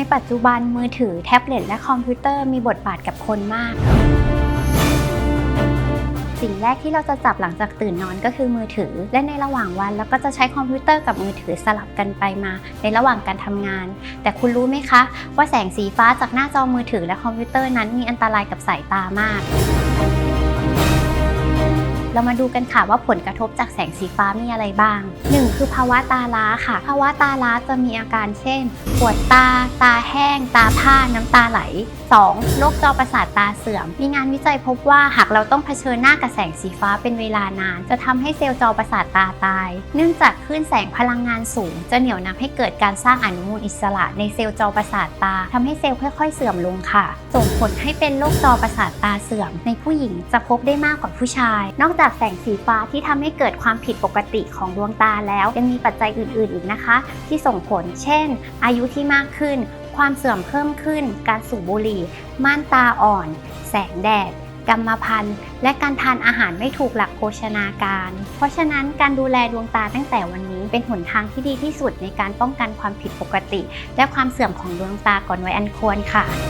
ในปัจจุบันมือถือแท็บเล็ตและคอมพิวเตอร์มีบทบาทกับคนมาก สิ่งแรกที่เราจะจับหลังจากตื่นนอนก็คือมือถือ และในระหว่างวันเราก็จะใช้คอมพิวเตอร์กับมือถือสลับกันไปมา ในระหว่างการทำงาน แต่คุณรู้ไหมคะ ว่าแสงสีฟ้าจากหน้าจอมือถือและคอมพิวเตอร์นั้นมีอันตรายกับสายตามาก เรามาดูกันค่ะว่าผลกระทบจากแสงสีฟ้ามีอะไรบ้าง 1. คือภาวะตาล้าค่ะ ภาวะตาล้าจะมีอาการเช่น ปวดตา ตาแห้ง ตาผ้า น้ำตาไหล 2. โรคจอประสาทตาเสื่อม มีงานวิจัยพบว่าหากเราต้องเผชิญหน้ากับแสงสีฟ้าเป็นเวลานาน จะทำให้เซลล์จอประสาทตาตาย เนื่องจากคลื่นแสงพลังงานสูง จะเหนี่ยวนำให้เกิดการสร้างอนุมูลอิสระในเซลล์จอประสาทตาทำให้เซลล์ค่อย ๆ เสื่อมลงค่ะ ส่งผลให้เป็นโรคจอประสาทตาเสื่อม ในผู้หญิงจะพบได้มากกว่าผู้ชาย นอกจากแสงสีฟ้าที่ทำให้เกิดความผิดปกติของดวงตาแล้ว ยังมีปัจจัยอื่น ๆ อีกนะคะ ที่ส่งผล เช่น อายุที่มากขึ้น ความเสื่อมเพิ่มขึ้น การสูบบุหรี่ ม่านตาอ่อน แสงแดดกรรมพันธุ์และการทานอาหารไม่ถูกหลักโภชนาการ เพราะฉะนั้นการดูแลดวงตาตั้งแต่วันนี้เป็นหนทางที่ดีที่สุดในการป้องกันความผิดปกติ และความเสื่อมของดวงตาก่อนวัยอันควรค่ะ